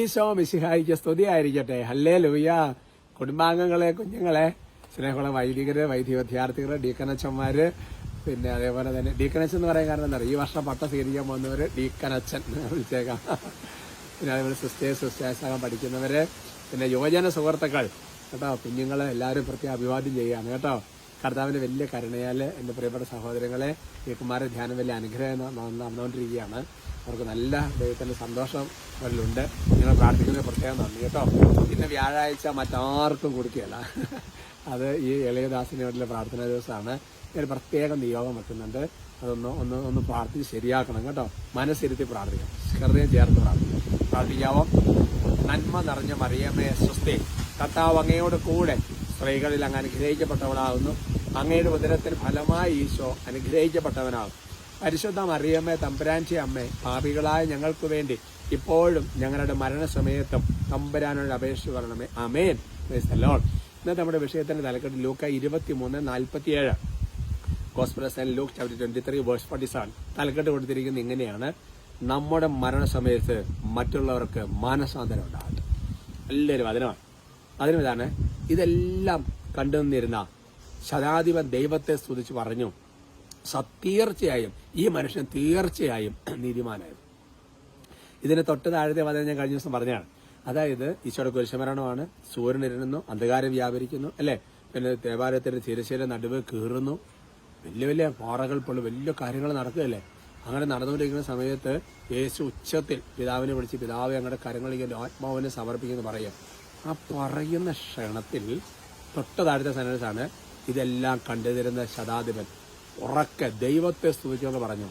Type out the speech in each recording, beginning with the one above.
ഈശോ മിശിഹായിക്ക് സ്തുതിയായിരിക്കട്ടെ. ഹല്ലേ ലൂയ കുടുംബാംഗങ്ങളെ കുഞ്ഞുങ്ങളെ സ്നേഹമുള്ള വൈദികര് വൈദ്യ വിദ്യാർത്ഥികൾ ഡീക്കനച്ചന്മാര് പിന്നെ അതേപോലെ തന്നെ ഡീക്കനച്ചൻ എന്ന് പറയാൻ കാരണം എന്താ ഈ വർഷം പട്ടം സ്വീകരിക്കാൻ പോകുന്നവര് ഡീക്കനച്ചൻ വിളിച്ചേക്കാം. പിന്നെ അതേപോലെ സിസ്റ്റേഴ്സ് സിസ്റ്റേഴ്സാകാൻ പഠിക്കുന്നവര് പിന്നെ യുവജന സുഹൃത്തുക്കൾ. കേട്ടോ കുഞ്ഞുങ്ങളെ എല്ലാവരും പ്രത്യേകം അഭിവാദ്യം ചെയ്യുകയാണ്. കേട്ടോ കർത്താവിന്റെ വലിയ കരുണയാൽ എന്റെ പ്രിയപ്പെട്ട സഹോദരങ്ങളെ ഈ കുമാര ധ്യാനം വലിയ അനുഗ്രഹം നടന്നുകൊണ്ടിരിക്കുകയാണ്. അവർക്ക് നല്ല ദൈവത്തിന്റെ സന്തോഷം അവരിലുണ്ട്. നിങ്ങൾ പ്രാർത്ഥിക്കുന്നതിന് പ്രത്യേകം നന്ദി കേട്ടോ. പിന്നെ വ്യാഴാഴ്ച മറ്റാർക്കും കൊടുക്കുകയല്ല. അത് ഈ എളിയദാസിന് വേണ്ടിയുള്ള പ്രാർത്ഥനാ ദിവസമാണ്. ഒരു പ്രത്യേകം നിയോഗം വെക്കുന്നുണ്ട്. അതൊന്ന് ഒന്ന് ഒന്ന് പ്രാർത്ഥിച്ച് ശരിയാക്കണം കേട്ടോ. മനസ്സിരുത്തി പ്രാർത്ഥിക്കാം. ഹൃദയം ചേർത്ത് പ്രാർത്ഥിക്കാം. പ്രാർത്ഥിക്കാവോ? നന്മ നിറഞ്ഞ മറിയമ്മയെ സ്വസ്തി. കർത്താവ് അങ്ങയോട് കൂടെ സ്ത്രീകളിൽ അങ്ങ് അനുഗ്രഹിക്കപ്പെട്ടവളാകുന്നു. അങ്ങയുടെ ഉദരത്തിന് ഫലമായി ഈശോ അനുഗ്രഹിക്കപ്പെട്ടവനാകും പരിശുദ്ധ മറിയമ്മേ തമ്പുരാൻചി അമ്മേ പാപികളായ ഞങ്ങൾക്ക് വേണ്ടി ഇപ്പോഴും ഞങ്ങളുടെ മരണസമയത്തും തമ്പുരാനോട് അപേക്ഷ പറയണമേ അമേൻ ലോൺ ഇന്നത്തെ നമ്മുടെ വിഷയത്തിന്റെ തലക്കെട്ട് ലൂക്ക ഇരുപത്തിമൂന്ന് നാൽപ്പത്തിയേഴ്. Gospels and Luke chapter twenty three verse forty seven തലക്കെട്ട് കൊടുത്തിരിക്കുന്നത് ഇങ്ങനെയാണ്. നമ്മുടെ മരണസമയത്ത് മറ്റുള്ളവർക്ക് മാനസാന്തരം ഉണ്ടാകട്ടെ. നല്ലൊരു വചനമാണ് അതിന് ഇതാണ് ഇതെല്ലാം കണ്ടു നിന്നിരുന്ന ശതാധിപൻ ദൈവത്തെ സ്തുതിച്ച് പറഞ്ഞു തീർച്ചയായും ഈ മനുഷ്യൻ തീർച്ചയായും നീതിമാനായിരുന്നു ഇതിന് തൊട്ട് താഴത്തെ വചനം ഞാൻ കഴിഞ്ഞ ദിവസം പറഞ്ഞതാണ്. അതായത് ഈശോയുടെ കുരിശമരണമാണ് സൂര്യൻ ഇരുന്നു അന്ധകാരം വ്യാപരിക്കുന്നു അല്ലെ? പിന്നെ ദേവാലയത്തിന്റെ തിരശ്ശീല നടുവ് കീറുന്നു വലിയ വലിയ പാറകൾ പോലും വലിയ കാര്യങ്ങൾ നടക്കുകയല്ലേ? അങ്ങനെ നടന്നുകൊണ്ടിരിക്കുന്ന സമയത്ത് യേശു ഉച്ചത്തിൽ പിതാവിനെ വിളിച്ച് പിതാവ് ഞങ്ങളുടെ കരങ്ങളിലേക്ക് ആത്മാവിനെ സമർപ്പിക്കുന്നു പറയാം. ആ പറയുന്ന ക്ഷണത്തിൽ തൊട്ട് താഴത്തെ സെനൻസാണ് ഇതെല്ലാം കണ്ടുതരുന്ന ശതാധിപൻ. ഉറക്കെ ദൈവത്തെ സ്തുതിച്ചുകൊണ്ട് പറഞ്ഞു.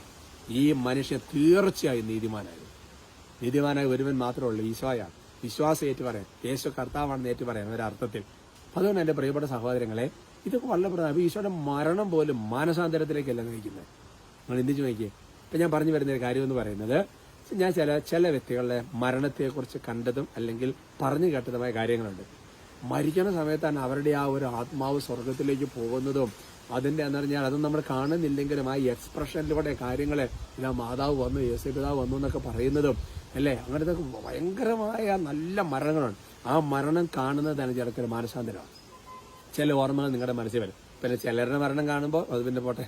ഈ മനുഷ്യൻ തീർച്ചയായും നീതിമാനായിരുന്നു. നീതിമാനായ ഒരുവൻ മാത്രമേ ഉള്ളൂ ഈശോയാണ്. വിശ്വാസം ഏറ്റു പറയാൻ യേശു കർത്താവാണെന്ന് ഏറ്റു പറയാൻ ഒരർത്ഥത്തിൽ അതുകൊണ്ട് എന്റെ പ്രിയപ്പെട്ട സഹോദരങ്ങളെ ഇതൊക്കെ വളരെ പ്രധാനം. ഈശോയുടെ മരണം പോലും മാനസാന്തരത്തിലേക്കല്ല നയിക്കുന്നത്. നിങ്ങൾ എന്തിച്ചു നോക്കിയേ. ഇപ്പൊ ഞാൻ പറഞ്ഞു വരുന്ന ഒരു കാര്യം എന്ന് പറയുന്നത് ഞാൻ ചില ചില വ്യക്തികളുടെ മരണത്തെക്കുറിച്ച് കണ്ടതും അല്ലെങ്കിൽ പറഞ്ഞു കേട്ടതുമായ കാര്യങ്ങളുണ്ട്. മരിക്കുന്ന സമയത്താണ് അവരുടെ ആ ഒരു ആത്മാവ് സ്വർഗത്തിലേക്ക് പോകുന്നതും അതിന്റെ എന്ന് പറഞ്ഞാൽ അതും നമ്മൾ കാണുന്നില്ലെങ്കിലും ആ എക്സ്പ്രഷനിലൂടെ കാര്യങ്ങളെ ഇതാ മാതാവ് വന്നു യേശു പിതാവ് വന്നു എന്നൊക്കെ പറയുന്നതും അല്ലേ? അങ്ങനത്തെ ഭയങ്കരമായ നല്ല മരണങ്ങളാണ്. ആ മരണം കാണുന്നതാണ് ചിലക്കൊരു മാനസാന്തരമാണ്. ചില ഓർമ്മകൾ നിങ്ങളുടെ മനസ്സിൽ വരും. പിന്നെ ചിലരുടെ മരണം കാണുമ്പോൾ അത് പിന്നെ പോട്ടെ.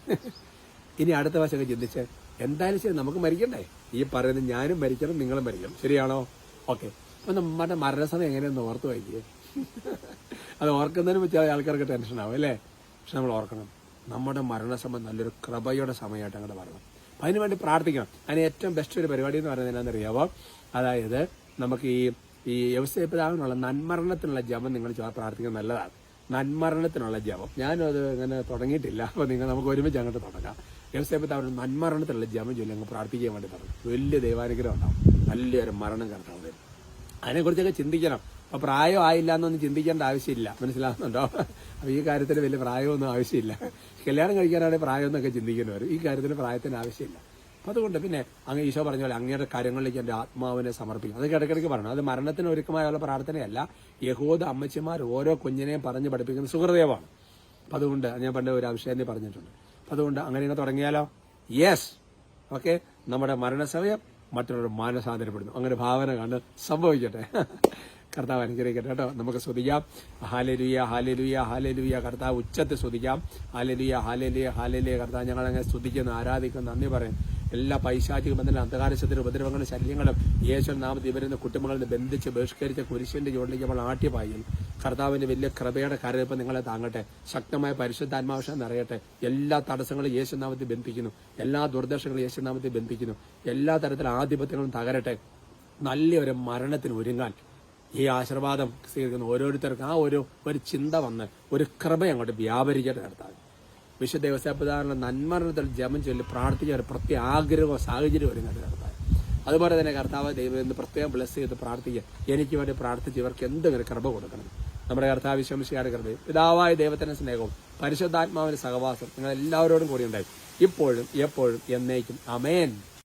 ഇനി അടുത്ത വശമൊക്കെ ചിന്തിച്ച് എന്തായാലും ശരി നമുക്ക് മരിക്കണ്ടേ? ഈ പറയുന്നത് ഞാനും മരിക്കണം നിങ്ങളും മരിക്കണം. ശരിയാണോ? ഓക്കെ. അപ്പൊ നമ്മുടെ മരണസമയം എങ്ങനെയെന്ന് ഓർത്ത് വയ്ക്കുക അത് ഓർക്കുന്നതിന് വെച്ചാൽ ആൾക്കാർക്ക് ടെൻഷൻ ആവും അല്ലേ? പക്ഷെ നമ്മൾ ഓർക്കണം. നമ്മുടെ മരണസമയം നല്ലൊരു കൃപയുടെ സമയമായിട്ട് അങ്ങോട്ട് വരണം അപ്പൊ അതിനുവേണ്ടി പ്രാർത്ഥിക്കണം. അതിന് ഏറ്റവും ബെസ്റ്റ് ഒരു പരിപാടി എന്ന് പറയുന്നത് എന്താണെന്നറിയാവോ? അതായത് നമുക്ക് ഈ ഈ വ്യവസായപിതാവിനുള്ള നന്മരണത്തിനുള്ള ജപം നിങ്ങൾ പ്രാർത്ഥിക്കുന്നത് നല്ലതാണ്. നന്മരണത്തിനുള്ള ജപം. ഞാനും അത് അങ്ങനെ തുടങ്ങിയിട്ടില്ല. അപ്പോൾ നിങ്ങൾ നമുക്ക് ഒരുമിച്ച് അങ്ങോട്ട് തുടങ്ങാം. വ്യവസായപിതാവിന് നന്മരണത്തിലുള്ള ജപം ചൊല്ലി അങ്ങ് പ്രാർത്ഥിക്കാൻ വേണ്ടി പറഞ്ഞു വലിയ ദൈവാനുഗ്രഹം ഉണ്ടാവും. നല്ലൊരു മരണം കണ്ടാവും അതിനെക്കുറിച്ചൊക്കെ ചിന്തിക്കണം. അപ്പൊ പ്രായം ആയില്ല എന്നൊന്നും ചിന്തിക്കേണ്ട ആവശ്യമില്ല. മനസ്സിലാകുന്നുണ്ടോ അപ്പൊ ഈ കാര്യത്തിൽ വലിയ പ്രായമൊന്നും ആവശ്യമില്ല. കല്യാണം കഴിക്കാനാണെങ്കിൽ പ്രായമൊന്നൊക്കെ ചിന്തിക്കുന്നവർ ഈ കാര്യത്തിന് പ്രായത്തിന് ആവശ്യമില്ല. അപ്പൊ അതുകൊണ്ട് പിന്നെ അങ്ങ് ഈശോ പറഞ്ഞ പോലെ അങ്ങയുടെ കാര്യങ്ങളിലേക്ക് എന്റെ ആത്മാവിനെ സമർപ്പിക്കും അതൊക്കെ ഇടയ്ക്കിടയ്ക്ക് പറഞ്ഞു അത് മരണത്തിന് ഒരുക്കമായുള്ള പ്രാർത്ഥനയല്ല. യഹൂദ അമ്മച്ചിമാർ ഓരോ കുഞ്ഞിനെയും പറഞ്ഞ് പഠിപ്പിക്കുന്ന സുഹൃദേവമാണ്. അപ്പൊ അതുകൊണ്ട് ഞാൻ പണ്ട് ഒരു അഭിഷേകനെ പറഞ്ഞിട്ടുണ്ട്. അതുകൊണ്ട് അങ്ങനെ തുടങ്ങിയാലോ? യെസ് ഓക്കെ നമ്മുടെ മരണസമയം മറ്റുള്ളവർ മാനസാന്തരപ്പെടുന്നു. അങ്ങനെ ഭാവന കണ്ട് സംഭവിക്കട്ടെ. കർത്താവ് അനുഗ്രഹിക്കട്ടെ കേട്ടോ. നമുക്ക് സ്തുതിക്കാം. ഹാലലുയ ഹാലലുയ ഹാലലുയ കർത്താവ് ഉച്ചത്തെ സ്തുതിക്കാം. ഹാലലുയ ഹാലലുയ ഹാലലുയ കർത്താവ് ഞങ്ങൾ അങ്ങനെ സ്തുതിക്കുന്നു ആരാധിക്കുന്നു നന്ദി പറയും എല്ലാ പൈശാചിക ബന്ധങ്ങളും അന്ധകാരശത്തിന് ഉപദ്രവങ്ങളും ശല്യങ്ങളും യേശു നാമത്തിൽ ഇവരുന്ന കുടുംബങ്ങളിൽ ബന്ധിച്ച് ബഹിഷ്കരിച്ച കുരിശിന്റെ ചുവട്ടിലേക്ക് നമ്മൾ ആട്ടിപ്പായും കർത്താവിന്റെ വലിയ കൃപയുടെ കരയിപ്പ് നിങ്ങളെ താങ്ങട്ടെ. ശക്തമായ പരിശുദ്ധാത്മാവശം നിറയട്ടെ. എല്ലാ തടസ്സങ്ങളും യേശുനാമത്തിൽ ബന്ധിക്കുന്നു. എല്ലാ ദുർദർശങ്ങളും യേശുനാമത്തിൽ ബന്ധിക്കുന്നു. എല്ലാ തരത്തിലുള്ള ആധിപത്യങ്ങളും തകരട്ടെ. നല്ലൊരു മരണത്തിന് ഒരുങ്ങാൻ ഈ ആശീർവാദം സ്വീകരിക്കുന്ന ഓരോരുത്തർക്കും ആ ഒരു ഒരു ചിന്ത വന്ന് ഒരു കൃപ അങ്ങോട്ട് വ്യാപരിക്കട്ടെ നടത്താൻ വിശുദ്ധ വ്യവസായപ്രധാന നന്മരണത്തിൽ ജപം ചൊല്ലി പ്രാർത്ഥിച്ച ഒരു പ്രത്യേക ആഗ്രഹമോ സാഹചര്യം ഒരുങ്ങാൻ നടത്താൻ അതുപോലെ തന്നെ കർത്താവ് ദൈവം എന്ന് പ്രത്യേകം ബ്ലസ് ചെയ്ത് പ്രാർത്ഥിക്കുക. എനിക്ക് വേണ്ടി പ്രാർത്ഥിച്ച് ഇവർക്ക് എന്തെങ്കിലും കൃപ കൊടുക്കണം. നമ്മുടെ കർത്താവ് വിശ്വമിശിയുടെ കൃപയും. പിതാവായ ദൈവത്തിന്റെ സ്നേഹവും പരിശുദ്ധാത്മാവിന്റെ സഹവാസം നിങ്ങൾ എല്ലാവരോടും കൂടി ഉണ്ടായി ഇപ്പോഴും എപ്പോഴും എന്നേക്കും. അമേൻ